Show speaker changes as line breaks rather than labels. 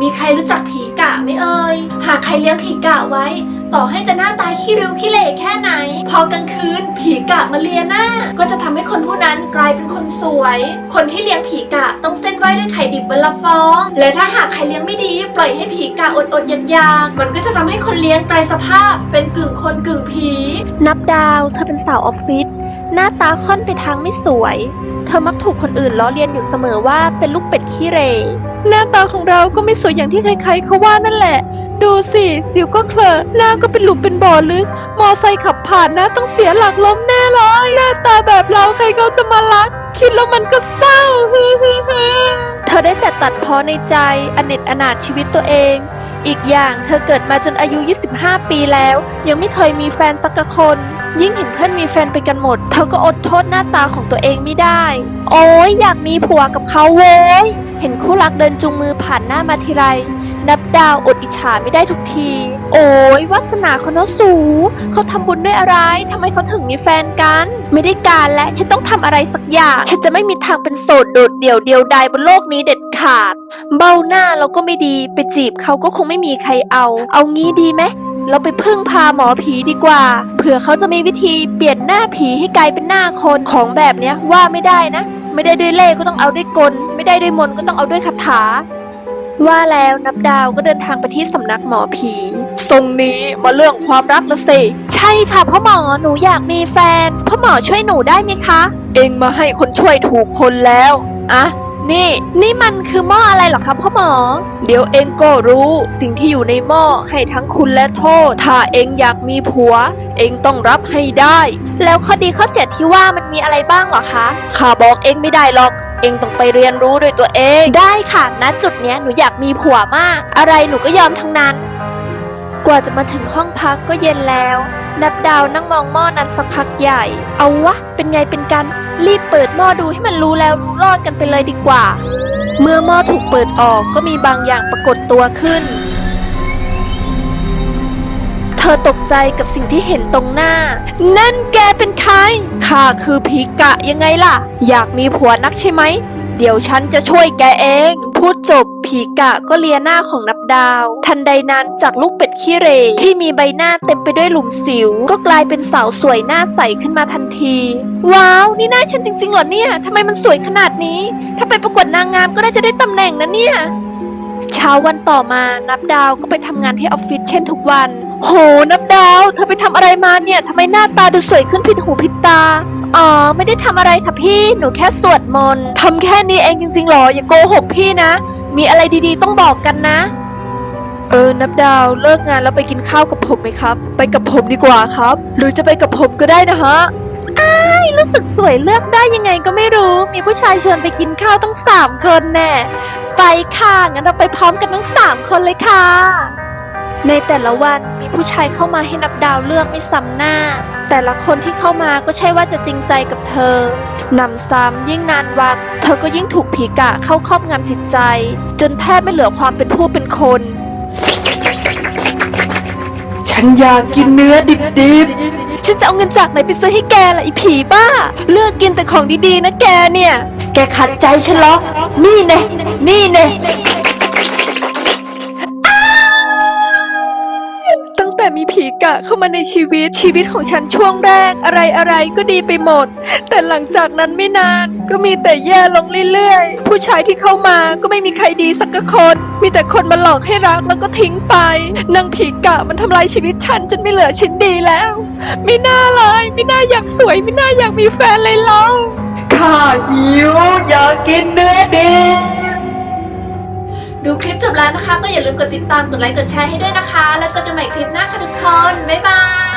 มีใครรู้จักผีกะไหม่เอ่ย หากใครเลี้ยงผีกะไว้ ต่อให้จะหน้าตาขี้ริ้วขี้เหร่แค่ไหน พอกลางคืนผีกะมาเลียหน้า ก็จะทำให้คนผู้นั้นกลายเป็นคนสวย คนที่เลี้ยงผีกะต้องเส้นไหว้ด้วยไข่ดิบวันละฟอง และถ้าหากใครเลี้ยงไม่ดี ปล่อยให้ผีกะอดอดอยากๆมันก็จะทำให้คนเลี้ยงกลายสภาพ เป็นกึ่งคนกึ่งผี
นับดาว เธอเป็นสาวออฟฟิศ หน้าตาค่อนไปทางไม่สวย เธอมักถูกคนอื่นล้อเลียนอยู่เสมอว่าเป็นลูกเป็ดขี้เรหน้าตาของเราก็ไม่สวยอย่างที่ใครๆเขาว่านั่นแหละ ดูสิสิวก็เคลอะหน้าก็เป็นหลุมเป็นบ่อลึก มอไซค์ขับผ่านนะต้องเสียหลักล้มแน่เลยหน้าตาแบบเราใครเขาจะมารัก คิดแล้วมันก็เศร้าเธอได้แต่ตัดพ้อในใจอเนจอนาถชีวิตตัวเอง อีกอย่างเธอเกิดมาจนอายุ 25 ปีแล้ว ยังไม่เคยมีแฟนสักคน ยิ่งเห็นเพื่อนมีแฟนไปกันหมด เธอก็อดโทษหน้าตาของตัวเองไม่ได้ โอ้ยอยากมีผัวกับเขาเว้ย เห็นคู่รักเดินจูงมือผ่านหน้ามาทีไร นับดาวอดอิจฉาไม่ได้ทุกที โอ้ยวาสนาเขาเนาะสู เขาทำบุญด้วยอะไรทำไมเขาถึงมีแฟนกัน ไม่ได้การและฉันต้องทำอะไรสักอย่าง ฉันจะไม่มีทางเป็นโสดโดดเดี่ยวเดียวดายบนโลกนี้เด็ดขาด เบ้าหน้าเราก็ไม่ดีไปจีบเขาก็คงไม่มีใครเอา เอางี้ดีไหมเราไปพึ่งพาหมอผีดีกว่า เผื่อเขาจะมีวิธีเปลี่ยนหน้าผีให้กลายเป็นหน้าคนของแบบเนี้ยว่าไม่ได้นะ ไม่ได้ด้วยเล่ก็ต้องเอาด้วยกล ไม่ได้ด้วยมนก็ต้องเอาด้วยคาถา ว่าแล้วนับดาวก็เดินทางไปที่สำนักหมอผีทรงนี้มาเรื่องความรักละสิ ใช่ค่ะพ่อหมอหนูอยากมีแฟน พ่อหมอช่วยหนูได้ไหมคะ เองมาให้คนช่วยถูกคนแล้วอะนี่ นี่มันคือหม้ออะไรหรอคะพ่อหมอ เดี๋ยวเองก็รู้สิ่งที่อยู่ในหม้อให้ทั้งคุณและโทษ ถ้าเองอยากมีผัว เองต้องรับให้ได้ แล้วข้อดีข้อเสียที่ว่ามันมีอะไรบ้างหรอคะข้าบอกเองไม่ได้หรอก เองต้องไปเรียนรู้ด้วยตัวเอง ได้ค่ะณจุดเนี้ยหนูอยากมีผัวมาก อะไรหนูก็ยอมทั้งนั้น กว่าจะมาถึงห้องพักก็เย็นแล้ว นับดาวนั่งมองหม้อนั้นสักพักใหญ่ เอาวะ เป็นไงเป็นกัน รีบเปิดหม้อดูให้มันรู้แล้วรู้รอดกันไปเลยดีกว่า เมื่อหม้อถูกเปิดออกก็มีบางอย่างปรากฏตัวขึ้น เธอตกใจกับสิ่งที่เห็นตรงหน้า นั่นแกเป็นใครข้าคือผีกะยังไงล่ะ อยากมีผัวนักใช่ไหม เดี๋ยวฉันจะช่วยแกเอง พูดจบผีกะก็เลียหน้าของนับดาว ทันใดนั้นจากลูกเป็ดขี้เหรที่มีใบหน้าเต็มไปด้วยหลุมสิว ก็กลายเป็นสาวสวยหน้าใสขึ้นมาทันที ว้าว นี่หน้าฉันจริงๆเหรอเนี่ยทำไมมันสวยขนาดนี้ ถ้าไปประกวดนางงามก็น่าจะได้ตำแหน่งนะเนี่ยเช้าวันต่อมานับดาวก็ไปทำงานที่ออฟฟิศเช่นทุกวัน โหนับดาว เธอไปทำอะไรมาเนี่ยทำไมหน้าตาดูสวยขึ้นผิดหูผิดตา อ๋อ ไม่ได้ทำอะไรค่ะพี่ หนูแค่สวดมนต์ทำแค่นี้เองจริงๆหรอ อย่าโกหกพี่นะ มีอะไรดีๆต้องบอกกันนะ เออ นับดาวเลิกงานแล้วไปกินข้าวกับผมไหมครับ ไปกับผมดีกว่าครับ หรือจะไปกับผมก็ได้นะฮะอ้ายรู้สึกสวยเลือกได้ยังไงก็ไม่รู้ มีผู้ชายชวนไปกินข้าวตั้งสามคนแน่ ไปค่ะ งั้นเราไปพร้อมกันทั้งสามคนเลยค่ะ ในแต่ละวันมีผู้ชายเข้ามาให้นับดาวเลือกไม่ซ้ำหน้า แต่ละคนที่เข้ามาก็ใช่ว่าจะจริงใจกับเธอหนำซ้ำยิ่งนานวัน เธอก็ยิ่งถูกผีกะเข้าครอบงำจิตใจ จนแทบไม่เหลือความเป็นผู้เป็นคน
ฉันอยากกินเนื้อดิบ
ฉันจะเอาเงินจากไหนไปซื้อให้แกล่ะไอ้ผีบ้า เลือกกินแต่ของดีๆนะแกเนี่ย
ๆแกขัดใจฉันเหรอนี่แน่นี่แน่ะ
เข้ามาในชีวิตชีวิตของฉันช่วงแรก อะไรอะไรก็ดีไปหมด แต่หลังจากนั้นไม่นาน ก็มีแต่แย่ลงเรื่อยๆ ผู้ชายที่เข้ามาก็ไม่มีใครดีสักคน มีแต่คนมาหลอกให้รักแล้วก็ทิ้งไปนางผีกะมันทำลายชีวิตฉันจนไม่เหลือชิ้นดีแล้ว ไม่น่าเลยไม่น่าอยากสวยไม่น่าอยากมีแฟนเลยเรา
ข้าหิวอยากกินเนื้อดิบ
ดูคลิปจบแล้วนะคะ ก็อย่าลืมกดติดตามกดไลค์กดแชร์ให้ด้วยนะคะ แล้วเจอกันใหม่คลิปหน้าค่ะทุกคน บ๊ายบาย